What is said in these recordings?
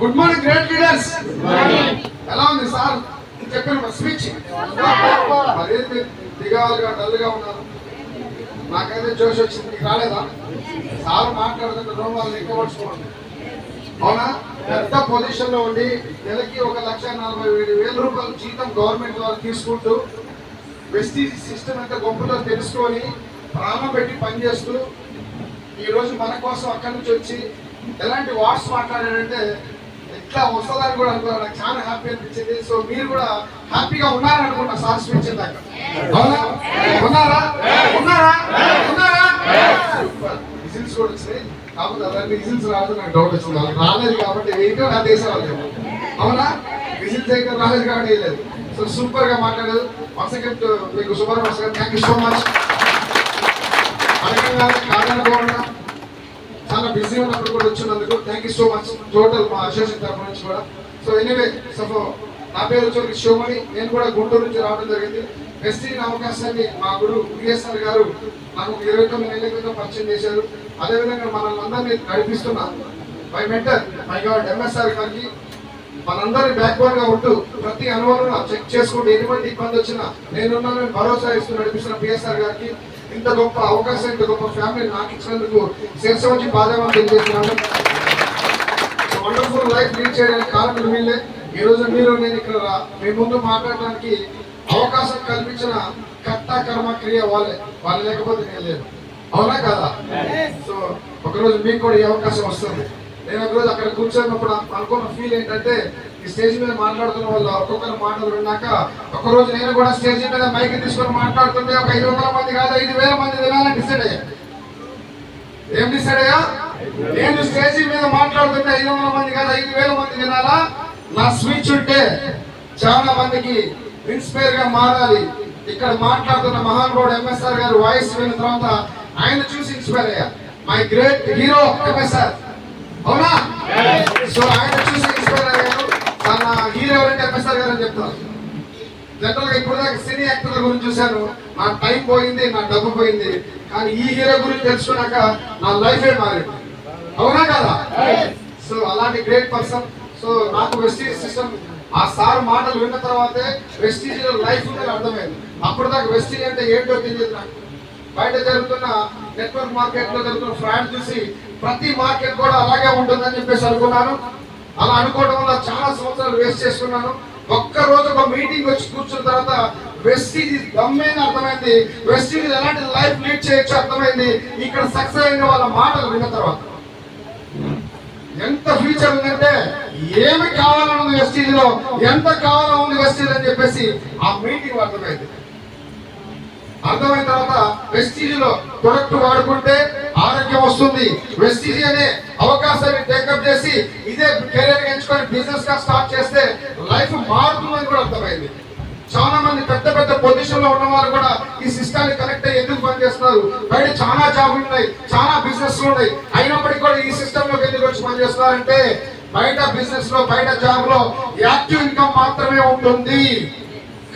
Good morning great leaders ఎలా ఉంది sir? చెప్పిన స్పీచ్ మరేంటి? దిగాలుగా డల్గా ఉన్నారు. నాకైతే జోష్ వచ్చింది. మీకు రాలేదా? సార్ మాట్లాడుతున్న రూమ్ వాళ్ళని ఎక్కువచ్చుకోండి అవునా? పెద్ద పొజిషన్లో ఉండి నెలకి ఒక లక్ష నలభై ఏడు వేల రూపాయల జీతం గవర్నమెంట్ వాళ్ళు తీసుకుంటూ వెస్టీజ్ సిస్టమ్ ఎంత గొప్పదో తెలుసుకొని ప్రాణం పెట్టి పనిచేస్తూ ఈరోజు మన కోసం అక్కడి నుంచి వచ్చి ఎలాంటి వాట్స్ మాట్లాడాడంటే ఎట్లా వస్తుందని కూడా అనుకున్నాను నాకు చాలా హ్యాపీ అనిపించింది. సో మీరు కూడా హ్యాపీగా ఉన్నారనుకుంటా సార్ స్పీచ్ దాకా అవునా? ఉన్నారా? ఉన్నారా? ఉన్నారా? రిజిల్స్ కూడా వచ్చినాయి కాకపోతే అలాంటి రిజిల్స్ రాదు నాకు డౌట్ వచ్చింది. రాలేదు కాబట్టి ఏంటో నా దేశం వాళ్ళు అవునా? విజిల్స్ అయితే రాలేదు కాబట్టి వేయలేదు సో సూపర్గా మాట్లాడదు వన్స్ సెకండ్ మీకు super one thank you so much అడగంగా కాదనుకోకుండా చాలా బిజీ ఉన్నప్పుడు కూడా వచ్చినందుకు thank you so much total మా అసోసియేషన్ తరఫు నుంచి కూడా. సో ఎనీవే సో నా పేరు వచ్చి శివమణి. నేను కూడా గుంటూరు నుంచి రావడం జరిగింది. ఎస్టీ అవకాశాన్ని మా గురు విఎస్ఆర్ గారు నాకు ఇరవై తొమ్మిది నెలల క్రితం పరిచయం చేశారు. అదేవిధంగా మనల్ని అందరినీ నడిపిస్తున్న my mentor my god MSR గారికి మనందరి బ్యాక్గా ఉంటూ ప్రతి అనువరణ చెక్ చేసుకుంటూ ఎటువంటి ఇబ్బంది వచ్చినా నేనున్నానని భరోసా ఇస్తూ నడిపిస్తున్న పిఎస్ఆర్ గారికి ఇంత గొప్ప అవకాశం ఇంత గొప్ప ఫ్యామిలీ నాకు ఇచ్చినందుకు శిరస వచ్చి బాధ్యత తెలియజేస్తున్నాను వండర్ఫుల్ లైఫ్ లీడ్ చేయడానికి కారణం వీళ్ళే. ఈ రోజు మీరు నేను ఇక్కడ మీ ముందు మాట్లాడడానికి అవకాశం కల్పించిన కర్త కర్మ క్రియ వాళ్ళే. వాళ్ళు లేకపోతే నేను లేదు అవునా కదా? సో ఒకరోజు మీకు కూడా ఈ అవకాశం వస్తుంది. నేను ఒకరోజు అక్కడ కూర్చున్నప్పుడు అనుకున్న ఫీల్ ఏంటంటే ఈ స్టేజ్ మీద మాట్లాడుతున్న వాళ్ళు ఒక్కొక్కరు మాటలు విన్నాక ఒకరోజు నేను కూడా స్టేజ్ మీద మైక్ తీసుకొని మాట్లాడుతుంటే ఒక ఐదు వందల మంది కాదు ఐదు వేల మంది వినాలని డిసైడ్ అయ్యా. ఏం డిసైడ్ అయ్యా? నేను స్టేజీ మీద మాట్లాడుతుంటే ఐదు వందల మంది కాదు ఐదు వేల మంది వినాలా నా స్పీచ్ ఉంటే చాలా మందికి ఇన్స్పైర్గా మారాలి. ఇక్కడ మాట్లాడుతున్న మహానుభావుడు ఎంఎస్ఆర్ గారు వాయిస్ విన్న తర్వాత ఆయన చూసి ఇన్స్పైర్ అయ్యా. మై గ్రేట్ హీరో ఎంఎస్ఆర్ అవునా? సో ఆయన ఎవరంటే ఎంఎస్ఆర్ గారు అని చెప్తారు జనరల్గా ఇప్పుడు దాకా సినీ యాక్టర్ల గురించి చూశాను. నా టైం పోయింది నా డబ్బు పోయింది. కానీ ఈ హీరో గురించి తెలుసుకున్నాక నా లైఫే మారింది. అవునా కదా? సో అలాంటి గ్రేట్ పర్సన్ సో నాకు వెస్టీజ్ సిస్టమ్ ఆ సార్ మాటలు విన్న తర్వాతే వెస్టీజ్ లైఫ్ ఉందని అర్థమైంది. అప్పుడు దాకా వెస్టీజ్ అంటే ఏంటో తెలియదు నాకు. బయట జరుగుతున్న నెట్వర్క్ మార్కెట్లో జరుగుతున్న ఫ్రాడ్ చూసి ప్రతి మార్కెట్ కూడా అలాగే ఉంటుందని చెప్పేసి అనుకున్నాను. అలా అనుకోవడం వల్ల చాలా సంవత్సరాలు వేస్ట్ చేసుకున్నాను. ఒక్క రోజు ఒక మీటింగ్ వచ్చి కూర్చున్న తర్వాత వెస్టీజ్ దమ్మైన అర్థమైంది. వెస్టీజ్ ఎలాంటి లైఫ్ లీడ్ చేయొచ్చు అర్థమైంది. ఇక్కడ సక్సెస్ అయిన వాళ్ళ మాటలు విన్న తర్వాత. ఎంత ఫ్యూచర్ ఉందంటే ఏమి కావాలని ఉంది వెస్టీజ్లో ఎంత కావాలని ఉంది వెస్టీజ్ అని చెప్పేసి ఆ మీటింగ్ అర్థమైంది. అర్థమైన తర్వాత వెస్టీజ్లో ప్రొడక్ట్ వాడుకుంటే ఆరోగ్యం వస్తుంది. వెస్టీజీ అనే అవకాశాన్ని టేకప్ చేసి ఇదే కెరీర్ ఎంచుకొని బిజినెస్గా స్టార్ట్ చేస్తే లైఫ్ మారుతుందని కూడా అర్థమైంది. చాలా మంది పెద్ద పెద్ద పొజిషన్లో ఉన్న వారు కూడా ఈ సిస్టాన్ని కనెక్ట్ అయ్యి ఎందుకు పనిచేస్తున్నారు బయట చాలా జాబులు ఉన్నాయి చాలా బిజినెస్ ఉన్నాయి. అయినప్పటికీ కూడా ఈ సిస్టమ్లోకి ఎందుకు వచ్చి పనిచేస్తున్నారంటే బయట బిజినెస్లో బయట జాబ్లో యాక్టివ్ ఇన్కమ్ మాత్రమే ఉంటుంది.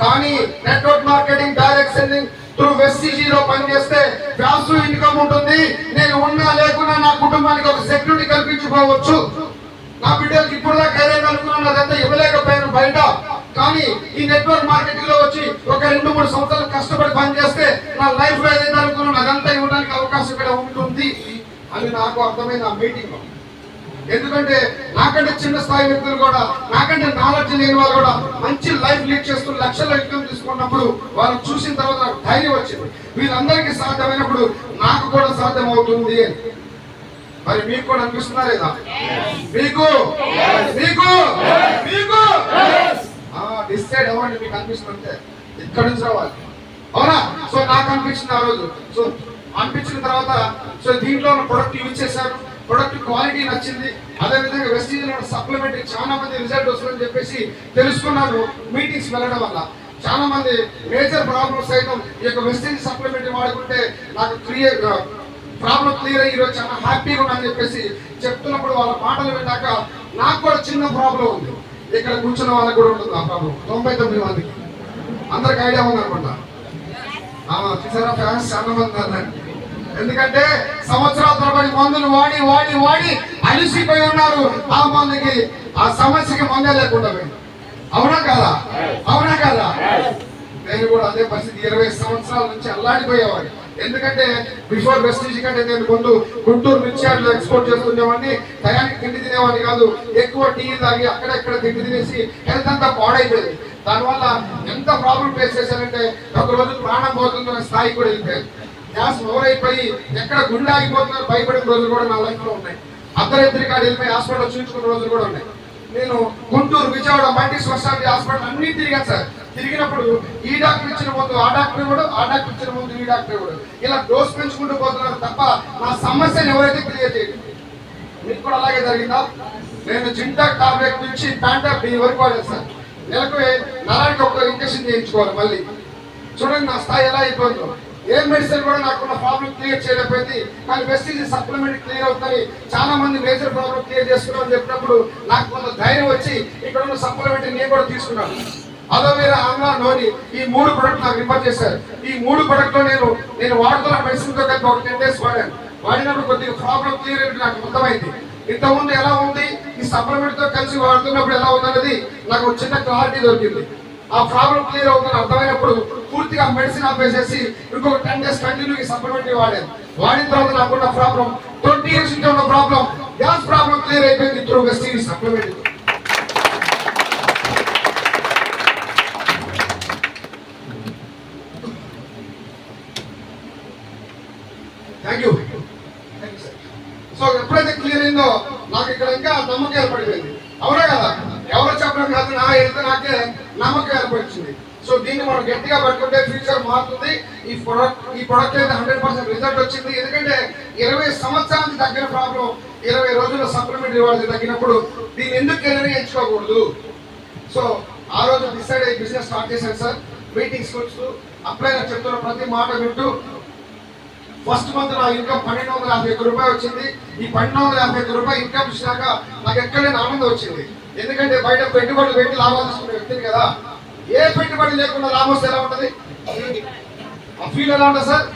కానీ network marketing direct selling through Vestige లో పనిచేస్తే వ్యాసు ఇన్కమ్ ఉంటుంది. నేను ఉన్నా లేకున్నా నా కుటుంబానికి ఒక సెక్యూరిటీ కల్పించుకోవచ్చు. నా బిడ్డలకి ఇప్పుడులా కెరీర్ ఏదైనా అదంతా ఇవ్వలేకపోయాను బయట. కానీ ఈ నెట్వర్క్ మార్కెటింగ్లో వచ్చి ఒక రెండు మూడు సంవత్సరాలు కష్టపడి పనిచేస్తే నా లైఫ్లో ఏదైతే అనుకున్నాను అదంతా ఇవ్వడానికి అవకాశం ఇక్కడ ఉంటుంది అని నాకు అర్థమైంది ఆ మీటింగ్లో. ఎందుకంటే నాకంటే చిన్న స్థాయి వ్యక్తులు కూడా నాకంటే నాలెడ్జ్ లేని వాళ్ళు కూడా మంచి లైఫ్ లీడ్ చేస్తూ లక్షల ఇన్కమ్ తీసుకున్నప్పుడు వాళ్ళు చూసిన తర్వాత నాకు ధైర్యం వచ్చింది. వీళ్ళందరికీ సాధ్యమైనప్పుడు నాకు కూడా సాధ్యం అవుతుంది అని. మరి మీకు కూడా అనిపిస్తున్నా లేదా? మీకు? మీకు? మీకు? డిసైడ్ అవ్వండి మీకు అనిపిస్తుంటే ఇక్కడ నుంచి రావాలి? అవునా? సో నాకు అనిపించింది ఆ రోజు. సో అనిపించిన తర్వాత సో దీంట్లో ఉన్న ప్రొడక్ట్ యూజ్ చేశాను ప్రొడక్ట్ క్వాలిటీ నచ్చింది. అదే విధంగా వెస్టీజ్ సప్లిమెంట్ చాలా మంది రిజల్ట్ వస్తుందని చెప్పేసి తెలుసుకున్నాను మీటింగ్స్ వెళ్ళడం వల్ల. చాలా మంది మేజర్ ప్రాబ్లమ్స్ సైతం ఈ యొక్క వెస్టీజ్ సప్లిమెంట్ వాడుకుంటే నాకు క్లియర్ ప్రాబ్లం క్లియర్ అయ్యి ఈరోజు చాలా హ్యాపీగా ఉన్నాను చెప్పేసి చెప్తున్నప్పుడు వాళ్ళ మాటలు విన్నాక నాకు కూడా చిన్న ప్రాబ్లం ఉంది. ఇక్కడ కూర్చున్న వాళ్ళకి కూడా ఉంటుంది ఆ ప్రాబ్లం తొంభై తొమ్మిది మందికి అందరికి ఐడియా ఉంది అనుకుంటా చూసారా ఫ్యాన్స్? చాలా మంది అన్నారు ఎందుకంటే సంవత్సరాల తరబడి మందులు వాడి వాడి వాడి అలిసిపోయి ఉన్నారు. ఆ మందుకి ఆ సమస్యకి మందే లేకుండా అవునా కాదా? అవునా కాదా? నేను కూడా అదే పరిస్థితి ఇరవై సంవత్సరాల నుంచి అల్లాడిపోయేవాడిని. ఎందుకంటే బిఫోర్ వెస్టీజ్ కంటే నేను ముందు గుంటూరు అట్లా ఎక్స్పోర్ట్ చేస్తుండేవాడిని. టయానికి తిండి తినేవాడిని కాదు. ఎక్కువ టీ తాగి అక్కడెక్కడ తిండి తినేసి హెల్త్ అంతా పాడైపోయింది. దానివల్ల ఎంత ప్రాబ్లం ఫేస్ చేశానంటే ఒక రోజు ప్రాణం పోతుందనే స్థాయి కూడా వెళ్ళిపోయాను గ్యాస్ ఓవర్ అయిపోయి ఎక్కడ గుండె ఆగిపోతున్నారు భయపడిన రోజులు కూడా నా లైఫ్లో ఉన్నాయి. అర్ధరాత్రి కాడ వెళ్ళిపోయి హాస్పిటల్ చూపించుకున్న రోజులు కూడా ఉన్నాయి. నేను Guntur Vijayawada multi speciality hospital అన్ని తిరిగాను సార్. తిరిగినప్పుడు ఈ డాక్టర్ ఇచ్చిన ముందు ఆ డాక్టర్ కూడా ఆ డాక్టర్ ఇచ్చిన ముందు ఈ డాక్టర్ కూడా ఇలా డోస్ పెంచుకుంటూ పోతున్నారు తప్ప నా సమస్యను ఎవరైతే క్లియర్ చేయలేదు. మీకు కూడా అలాగే జరిగిందా? నేను జింటాక్ టాబ్లెట్ నుంచి ప్యాంటాక్ డి వరకు వాడాను సార్. నెలకు నరానికి ఒక ఇంజక్షన్ చేయించుకోవాలి మళ్ళీ. చూడండి నా స్థాయి ఎలా అయిపోతుందో ఏ మెడిసిన్ కూడా నాకున్న ప్రాబ్లం క్లియర్ చేయలేకపోయింది. కానీ వెస్టీజ్ సప్లిమెంట్ క్లియర్ అవుతుంది. చాలా మంది మేజర్ ప్రాబ్లం క్లియర్ చేసుకున్నామని చెప్పినప్పుడు నాకు కొంత ధైర్యం వచ్చి ఇక్కడ ఉన్న సప్లిమెంట్ నేను కూడా తీసుకున్నాను. అలోవేరా ఆమ్లా నోని ఈ మూడు ప్రొడక్ట్ నాకు రిఫర్ చేశారు. ఈ మూడు ప్రొడక్ట్లో నేను నేను వాడుతున్న మెడిసిన్తో కలిపి ఒక టెన్ డేస్ వాడాను. వాడినప్పుడు కొద్దిగా ప్రాబ్లం క్లియర్ అయితే నాకు అర్థమైంది. ఇంతకుముందు ఎలా ఉంది? ఈ సప్లిమెంట్తో కలిసి వాడుతున్నప్పుడు ఎలా ఉందన్నది నాకు చిన్న క్లారిటీ దొరికింది. ఆ ప్రాబ్లం క్లియర్ అవుతుంది అర్థమైనప్పుడు పూర్తిగా మెడిసిన్ ఆపేసేసి ఇంకొక టెన్ డేస్ కంటిన్యూ ఈ సప్లిమెంట్ వాడాను వాడిన తర్వాత నాకున్న ప్రాబ్లం ట్వంటీ ఇయర్స్ నుంచి ఉన్న ప్రాబ్లం గ్యాస్ ప్రాబ్లం క్లియర్ అయిపోయింది. Through Vestige supplement thank you so ఎప్పుడైతే క్లియర్ అయిందో నాకు ఇక్కడ ఇంకా నమ్మకం ఏర్పడిపోయింది. అవునా కదా? ఎవరో చెప్పడం కాదు నా వెళ్తే నాకే నమ్మకం ఏర్పడింది సో దీన్ని మనం గట్టిగా పట్టుకుంటే ఫ్యూచర్ మారుతుంది. ఈ ప్రొడక్ట్ ఈ ప్రొడక్ట్ అయితే హండ్రెడ్ పర్సెంట్ రిజల్ట్ వచ్చింది. ఎందుకంటే ఇరవై సంవత్సరానికి తగ్గిన ప్రాబ్లం ఇరవై రోజుల సప్లిమెంట్ ఇవ్వాలి తగ్గినప్పుడు దీన్ని ఎందుకు కెరీర్ ఎంచుకోకూడదు? సో ఆ రోజు డిసైడ్ అయ్యి బిజినెస్ స్టార్ట్ చేశాను సార్. మీటింగ్స్ కూర్చు అప్లై చెప్తున్న ప్రతి మాట వింటూ ఫస్ట్ మంత్ నా ఇన్కమ్ పన్నెండు వందల యాభై ఒక్క రూపాయలు వచ్చింది. ఈ పన్నెండు వందల యాభై ఒక్క రూపాయలు ఇన్కమ్ ఇచ్చినాక నాకు ఎక్కడైనా ఆనందం వచ్చింది. ఎందుకంటే బయట పెట్టుబడులు పెట్టి లాభాలు తీసుకునే వ్యక్తిని కదా. ఏ పెట్టుబడి లేకుండా లాభం వస్తే ఎలా ఉంటది? ఆ ఫీల్ ఎలా ఉంటుంది సార్?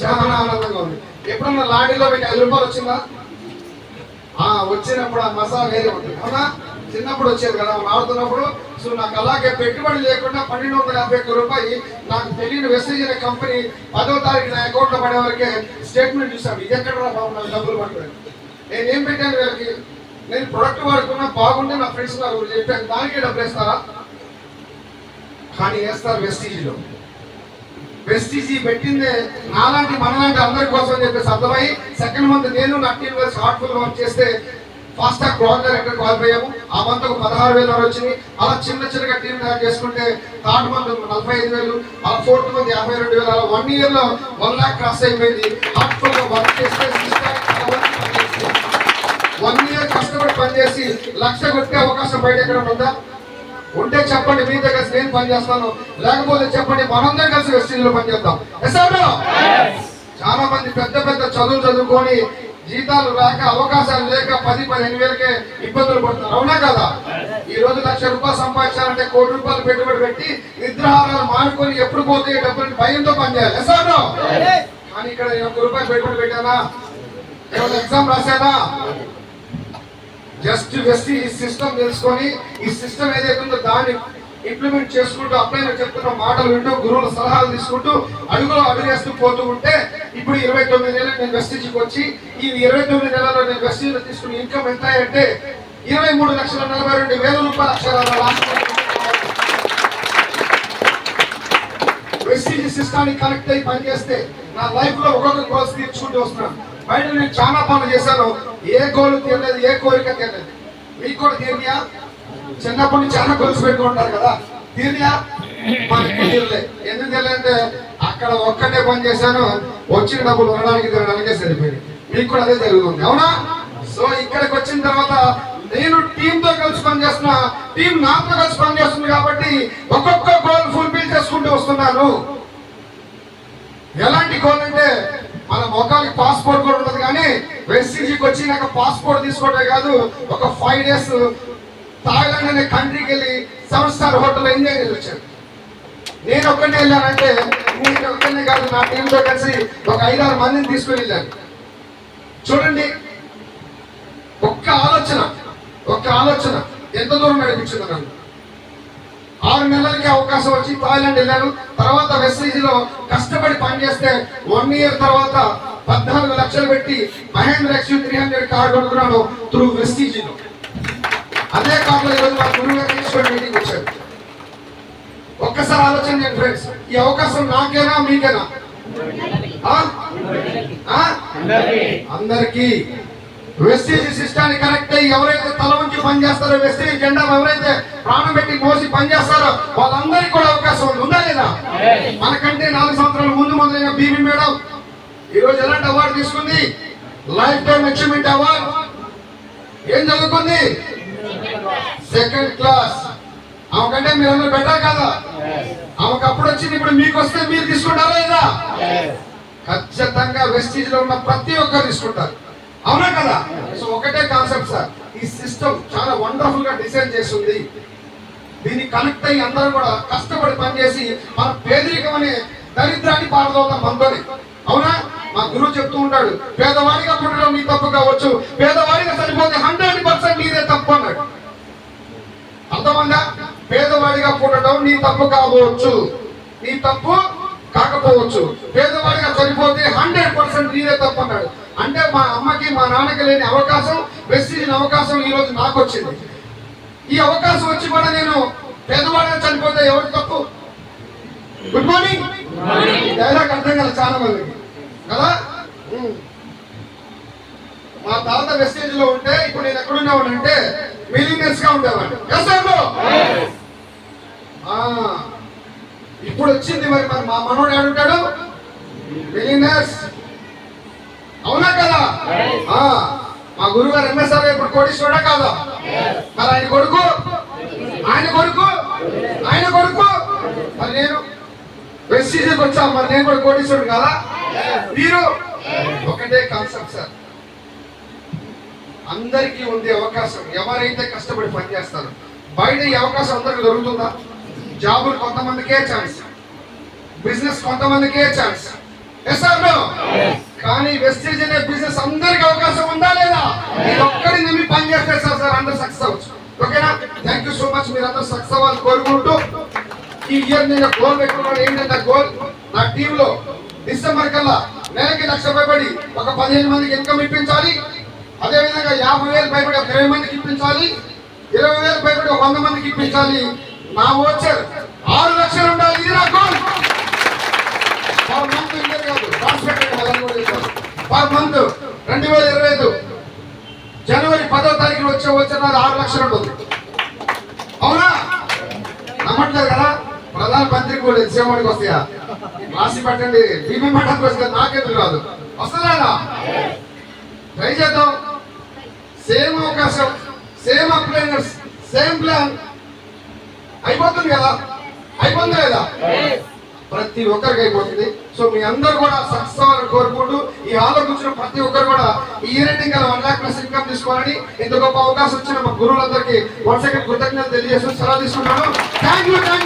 చాలా ఆనందంగా ఉంది. ఎప్పుడన్నా లాడీలో మీకు ఐదు రూపాయలు వచ్చిందా? ఆ వచ్చినప్పుడు ఆ మసాలా వేరే ఉంటుంది. అవునా? చిన్నప్పుడు వచ్చేది కదా మనం ఆడుతున్నప్పుడు. సో నాకు అలాగే పెట్టుబడి లేకుండా పన్నెండు వందల యాభై ఒక్క రూపాయి నాకు తెలియని వెస్టేజ్ అనే కంపెనీ పదో తారీఖు నా అకౌంట్లో పడే వరకే స్టేట్మెంట్ చూసాను ఇది ఎక్కడ బాబు నాకు డబ్బులు పట్టుకోండి నేను ఏం పెట్టాను వీళ్ళకి? నేను ప్రొడక్ట్ వాడుకున్నా బాగుంటే నా ఫ్రెండ్స్ నాకు చెప్పాను. దానికే డబ్బులు ఇస్తారా కానీ వేస్తారు వెస్టీజీలో. వెస్టీజీ పెట్టిందే నాలాంటి మనలాంటి అందరి కోసం చెప్పేసి అర్థమై సెకండ్ మంత్ నేను నా టీం కలిసి హార్ట్ఫుల్ వర్క్ చేస్తే ఫాస్ట్ ట్రాక్ గ్రౌండ్ డైరెక్టర్ క్వాలిఫయ్యాము ఆ మంత్ ఒక పదహారు వేలు వచ్చింది. అలా చిన్న చిన్నగా టీం తయారు చేసుకుంటే థర్డ్ మంత్ నలభై ఐదు వేలు అలా ఫోర్త్ మంత్ యాభై రెండు వేలు అలా వన్ ఇయర్లో వన్ లాక్ క్రాస్ అయిపోయింది. హార్ట్ఫుల్గా వర్క్ చేస్తే వన్ ఇయర్ కష్టపడి పనిచేసి లక్ష కొట్టే అవకాశం బయట ఎక్కడ ఉందా? ఉంటే చెప్పండి మీ దగ్గర నేను పని చేస్తాను లేకపోతే చెప్పండి మనందరం కలిసి వెస్టీజ్లో పని చేద్దాం Yes or no? చాలా మంది పెద్ద పెద్ద చదువులు చదువుకొని జీతాలు రాక అవకాశాలు లేక పది పదిహేను వేలకే ఇబ్బందులు పడుతున్నారు. అవునా కదా? ఈ రోజు లక్ష రూపాయలు సంపాదించాలంటే కోటి రూపాయలు పెట్టుబడి పెట్టి నిద్రాహారాలు మానుకొని ఎప్పుడు పోతే డబ్బులు భయంతో పనిచేయాలి. No? కానీ ఇక్కడ ఒక్క రూపాయి పెట్టుబడి పెట్టానా? ఎగ్జామ్ రాశానా? జస్ట్ జస్ట్ ఈ సిస్టమ్ తెలుసుకొని ఈ సిస్టమ్ ఏదైతే ఉందో దాన్ని ఇంప్లిమెంట్ చేసుకుంటూ అప్లై చెప్తున్న మాటలు వింటూ గురువుల సలహాలు తీసుకుంటూ అడుగులో అడుగేస్తూ పోతూ ఉంటే ఇప్పుడు ఇరవై తొమ్మిది నెలలు నేను వెస్టీజీకి వచ్చి ఈ ఇరవై తొమ్మిది నెలలో నేను వెస్టీజీలో తీసుకున్న ఇన్కమ్ ఎంత అంటే ఇరవై మూడు లక్షల నలభై రెండు వేల రూపాయల అక్షరాల లాస్ట్ వెస్టీజీ సిస్టానికి కనెక్ట్ అయ్యి పనిచేస్తే నా లైఫ్లో ఒక్కొక్క గోల్స్ తీర్చుకుంటూ వస్తున్నాను. బయట నేను చాలా పనులు చేశాను. ఏ గోలు తినలేదు ఏ కోరిక తినలేదు. మీకు కూడా తీర్నియా చిన్నప్పటి నుంచి చాలా గొలుసు పెట్టుకుంటారు కదా. తీర్నియా మనకి ఎందుకు తెలియంటే అక్కడ ఒక్కటే పని చేశాను. వచ్చిన డబ్బులు ఉండడానికి తినడానికే సరిపోయింది. మీకు కూడా అదే జరుగుతుంది. అవునా? సో ఇక్కడికి వచ్చిన తర్వాత నేను టీమ్తో కలిసి పనిచేస్తున్నా. టీం నాతో కలిసి పనిచేస్తుంది కాబట్టి ఒక్కొక్క గోల్ ఫుల్ఫిల్ చేసుకుంటూ వస్తున్నాను. ఎలాంటి గోల్ అంటే మన మొఖానికి పాస్పోర్ట్ కూడా ఉండదు కానీ వెస్టీజీకి వచ్చి నాకు పాస్పోర్ట్ తీసుకోవడమే కాదు ఒక ఫైవ్ డేస్ థాయిలాండ్ అనే కంట్రీకి వెళ్ళి సెవెన్ స్టార్ హోటల్ ఎంజాయ్ చేసి వచ్చాను. నేను ఒక్కనే వెళ్ళానంటే నేను ఒక్కనే కాదు నా టీంతో కలిసి ఒక ఐదారు మందిని తీసుకుని వెళ్ళాను. చూడండి ఆలోచన ఎంత దూరం నడిపించింది నన్ను ఆరు నెలలకి అవకాశం వచ్చి థాయిలాండ్ వెళ్ళాను తర్వాత వెస్టీజ్లో కష్టపడి పనిచేస్తే వన్ ఇయర్ తర్వాత పద్నాలుగు లక్షలు పెట్టి Mahindra X three hundred car కొనుక్కున్నాను త్రూ వెస్టీజ్లో అదే కార్లో ఈరోజు మా గురువు గారు తీసుకొని మీటింగ్ వచ్చారు. ఒక్కసారి ఆలోచన చేయండి ఫ్రెండ్స్. ఈ అవకాశం నాకేనా మీకేనా? అందరికీ. వెస్టేజ్ సిస్టాన్ని కరెక్ట్ అయ్యి ఎవరైతే తల ఉంచి పనిచేస్తారో వెస్టేజ్ జెండా ఎవరైతే ప్రాణం పెట్టి మోసి పనిచేస్తారో వాళ్ళందరికీ కూడా అవకాశం ఉంది. లేదా? మనకంటే నాలుగు సంవత్సరాల ముందు మొదలైన బీబీ మేడం ఈ రోజు ఎలాంటి అవార్డు తీసుకుంది? లైఫ్ టైం అచీవ్మెంట్ అవార్డు ఏం చదువుకుంది సెకండ్ క్లాస్ ఆమెకంటే మీరందరూ బెటర్ కదా? ఆమెకు అప్పుడు వచ్చింది ఇప్పుడు మీకు వస్తే మీరు తీసుకుంటారా లేదా? ఖచ్చితంగా వెస్టీజ్లో ఉన్న ప్రతి ఒక్కరు తీసుకుంటారు. అవునా కదా? సో ఒకటే కాన్సెప్ట్ సార్. ఈ సిస్టమ్ చాలా వండర్ఫుల్గా డిజైన్ చేస్తుంది. దీన్ని కనెక్ట్ అయ్యి అందరూ కూడా కష్టపడి పనిచేసి మన పేదరికం అనే దరిద్రాన్ని పారదోతాం మనతోని. అవునా? మా గురువు చెప్తూ ఉంటాడు పేదవాడిగా పుట్టడం నీ తప్పు కావచ్చు. పేదవాడిగా సరిపోతే హండ్రెడ్ పర్సెంట్ నీదే తప్పు అన్నాడు. అర్థమంగా పేదవాడిగా పుట్టడం నీ తప్పు కావచ్చు. నీ తప్పు కాకపోవచ్చు. పేదవాడిగా చనిపోతే హండ్రెడ్ పర్సెంట్ నీదే తప్పు అన్నాడు అంటే మా అమ్మకి మా నాన్నకి లేని అవకాశం వెస్టిజిన అవకాశం ఈ రోజు నాకు వచ్చింది ఈ అవకాశం వచ్చి కూడా నేను పేదవాడిగా చనిపోతే ఎవరు తప్పు? గుడ్ మార్నింగ్ డైలాగ్ అర్థం కదా చాలా మందికి కదా. మా తాత వెస్టేజ్లో ఉంటే ఇప్పుడు నేను ఎక్కడున్నావాడు అంటే మిలినియర్స్గా ఉండేవాడు no? ఆ, ఇప్పుడు వచ్చింది మరి మరి మా మనోడు మిలినియర్స్ అవునా కదా? మా గురువు గారు ఎంఎస్ఆర్ ఇప్పుడు కోటీశ్వరుడా కాదా? మరి ఆయన కొడుకు? ఆయన కొడుకు? ఆయన కొడుకు? మరి నేను వెస్టీజ్కి వచ్చా మరి నేను కూడా కోటీశ్వరుడు కదా? మీరు? ఒకటే కాన్సెప్ట్ సార్ అందరికీ ఉంది అవకాశం. ఎవరైతే కష్టపడి పనిచేస్తారో బయట ఈ అవకాశం అందరికి దొరుకుతుందా? జాబులు కొంతమందికే ఛాన్స్. బిజినెస్ కొంతమందికే ఛాన్స్. ఎస్ ఆర్ నో కానీ వెస్టేజ్ అనే బిజినెస్ అందరికి అవకాశం ఉందా లేదా? ఒక్కడి నమ్మి పని చేస్తే సార్ సార్ అందరు సక్సెస్ అవ్వచ్చు. ఓకేనా? థ్యాంక్ యూ సో మచ్ మీరు అందరూ సక్సెస్ అవ్వాలి కోరుకుంటూ ఈ ఇయర్ నేను గోల్ పెట్టుకున్నాను. ఏంటంటే గోల్ నా టీమ్లో డిసెంబర్ కల్లా నెలకి లక్ష భయపడి ఒక పదిహేను మందికి ఇన్కమ్ ఇప్పించాలి. అదే విధంగా యాభై వేలు భయపడి ఒక ఇరవై మందికి ఇప్పించాలి. ఇరవై వేలు భయపడి ఒక వంద మందికి ఇప్పించాలి. నా ఓచర్ ఆరు లక్షలు ఉండాలి. ఇది నా గోల్. పర్ మంత్ ఇంటర్ కాదు. ట్రాన్స్ఫర్ వాళ్ళని కూడా పర్ మంత్ రెండు వేల ఇరవై ఐదు. జనవరి పదో తారీఖున వచ్చే వచ్చే నాది ఆరు లక్షలు ఉంటుంది అవునా? నమ్మట్లేదు కదా? ప్రధాన మంత్రి కూడా సేవడికి వస్తాయా? రాసి పెట్టండి. బీబీ మఠానికి వస్తే నాకెందుకు రాదు? వస్తుందా ట్రై చేద్దాం. సేమ్ అవకాశం. Same upliners. Same plan. అయిపోతుంది కదా? అయిపోతుంది కదా? ప్రతి ఒక్కరికి అయిపోతుంది. సో మీ అందరు కూడా సక్సెస్ అవ్వాలని కోరుకుంటూ ఈ హాల్లో కూర్చున్న ప్రతి ఒక్కరు కూడా ఈ రేటింగ్ గల వన్ లాక్ ప్లస్ ఇన్కమ్ తీసుకోవాలని ఇంత గొప్ప అవకాశం ఇచ్చిన మా గురువులందరికీ వన్ సెకండ్ కృతజ్ఞతలు తెలియజేస్తూ సెలవు తీసుకున్నాను థ్యాంక్ యూ థ్యాంక్ యూ